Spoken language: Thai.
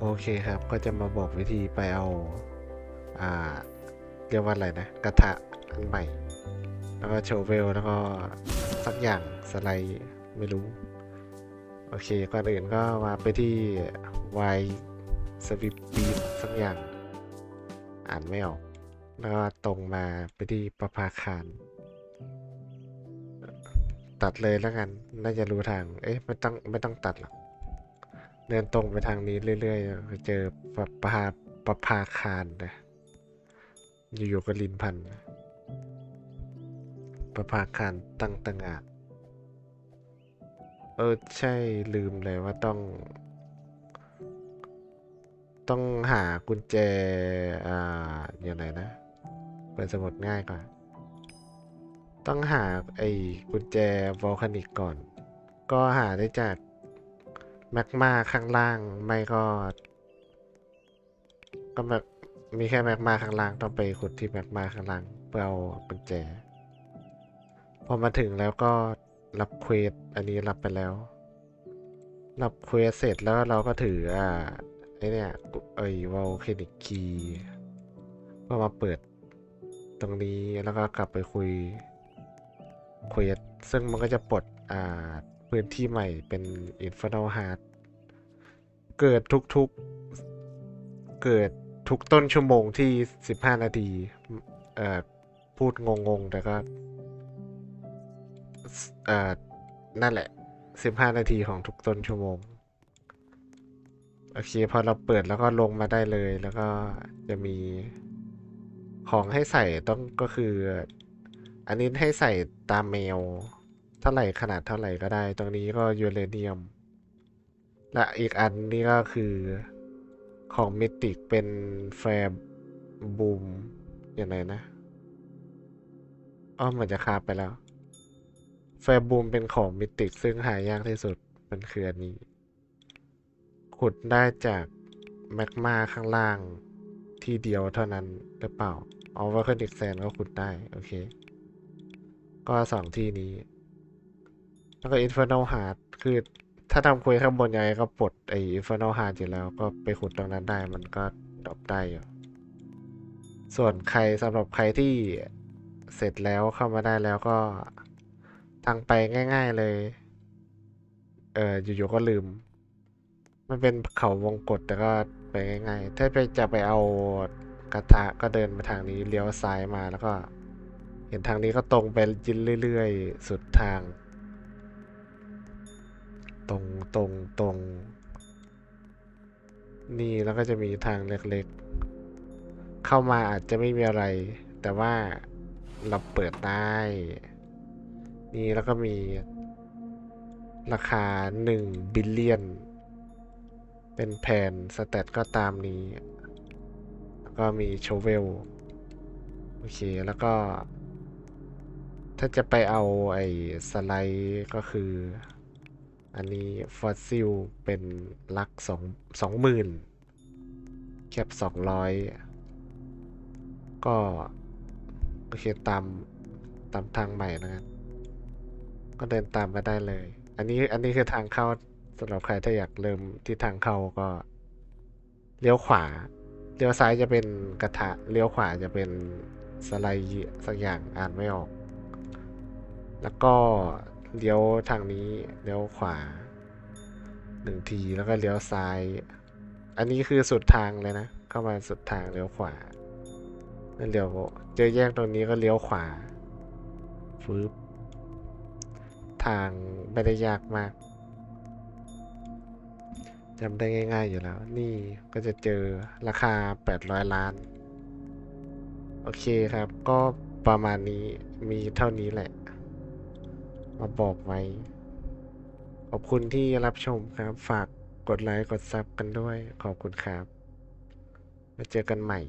โอเคครับ ก็จะมาบอกวิธีไปเอา อ่า เรียกว่าอะไรนะ กระทะอันใหม่ แล้วก็โชเวล แล้วก็สักอย่างสไลด์ไม่รู้ โอเค ก่อนอื่นก็มาไปที่ Y s w i p b e a t สักอย่าง อ่านไม่ออก แล้วก็ตรงมาไปที่ประภาคาร ตัดเลยแล้วกัน น่าจะรู้ทาง เอ๊ะ ไม่ต้อง ไม่ต้องตัดหรอก เดินตรงไปทางนี้เรื่อยๆไปเจอปะภาปะภาคารนะอยู่ๆก็ลินพันประภาคารตั้งตงานเออใช่ลืมเลยว่าต้อง ต้องหากุญแจ อ่าอย่างไรนะเปิดสมุดง่ายกว่า ต้องหาไอ้กุญแจวอลคานิกก่อน ก็หาได้จาก แมกมาข้างล่างไม่ก็ ก็แบบมีแค่แมกมาข้างล่างต้องไปขุดที่แมกมาข้างล่างเพื่อเอากุญแจ พอมาถึงแล้วก็รับเควสอันนี้รับไปแล้ว รับเควสเสร็จแล้วเราก็ถืออ่าไอเนี่ยไอ้วอลเคนิกคีก็มาเปิดตรงนี้แล้วก็กลับไปคุยเควสซึ่งมันก็จะปลดอ่า พื้นที่ใหม่เป็น Infernal Heart เกิดทุกๆ เกิดทุกต้นชั่วโมงที่ 15 นาที เอ่อ พูดงงๆ แต่ก็ เอ่อ นั่นแหละ 15 นาทีของทุกต้นชั่วโมง โอเค พอเราเปิดแล้วก็ลงมาได้เลย แล้วก็จะมีของให้ใส่ต้องก็คือ อันนี้ให้ใส่ตามแมว ท่าไหร่ขนาดเท่าไหร่ก็ได้ ตรงนี้ก็ยูเรเนียม และอีกอันนี้ก็คือของมิติกเป็นแฟร์บูมอย่างไรนะอ้อเหมือนจะคาบไปแล้ว แฟร์บูมเป็นของมิติกซึ่งหายากที่สุดมันคืออันนี้ ขุดได้จากแมกมาข้างล่างที่เดียวเท่านั้นหรือเปล่า เอาไว้ขึ้นอีกแซนก็ขุดได้ โอเค ก็สองที่นี้ แล้วก็ Infernal Heart คือถ้าทำคุยข้างบนยังไงก็ปลดไอ้ Infernal Heart อยู่แล้ว ก็ไปขุดตรงนั้นได้มันก็ดรอปได้อยู่ ส่วนใครสำหรับใครที่เสร็จแล้วเข้ามาได้แล้วก็ทางไปง่าย ๆเลย เอออยู่ๆก็ลืม มันเป็นเขาวงกตแต่ก็ไปง่ายๆ ถ้าไปจะไปเอากระทะก็เดินมาทางนี้เลี้ยวซ้ายมาแล้วก็ เห็นทางนี้ก็ตรงไปยินเรื่อยๆ สุดทาง ตรงตรงตรง นี่แล้วก็จะมีทางเล็กๆ เข้ามาอาจจะไม่มีอะไร แต่ว่าเราเปิดได้ นี่แล้วก็มีราคา 1 บิลเลียน เป็นแผ่นสแตทก็ตามนี้ แล้วก็มีโชเวล โอเค แล้วก็ ถ้าจะไปเอาไอ้สไลด์ก็คือ อันนี้ฟอสซิลเป็นลักสองสองหมื่นแคปสองร้อยก็โอเคตามตามทางใหม่นะครับก็เดินตามมาได้เลย อันนี้อันนี้คือทางเข้าสำหรับใครถ้าอยากเริ่มที่ทางเข้าก็เลี้ยวขวา เลี้ยวซ้ายจะเป็นกระทะ เลี้ยวขวาจะเป็นสไลด์สักอย่างอ่านไม่ออก แล้วก็ เลี้ยวทางนี้เลี้ยวขวาหนึ่งทีแล้วก็เลี้ยวซ้าย อันนี้คือสุดทางเลยนะเข้ามาสุดทางเลี้ยวขวาแล้วเลี้ยวเจอแยกตรงนี้ก็เลี้ยวขวาฟืบทางไม่ได้ยากมากจำได้ง่าย ๆอยู่แล้ว นี่ก็จะเจอราคา 800 ล้าน โอเคครับ ก็ประมาณนี้มีเท่านี้แหละ มาบอกไว้ ขอบคุณที่รับชมครับ ฝากกดไลค์ กดซับกันด้วย ขอบคุณครับ มาเจอกันใหม่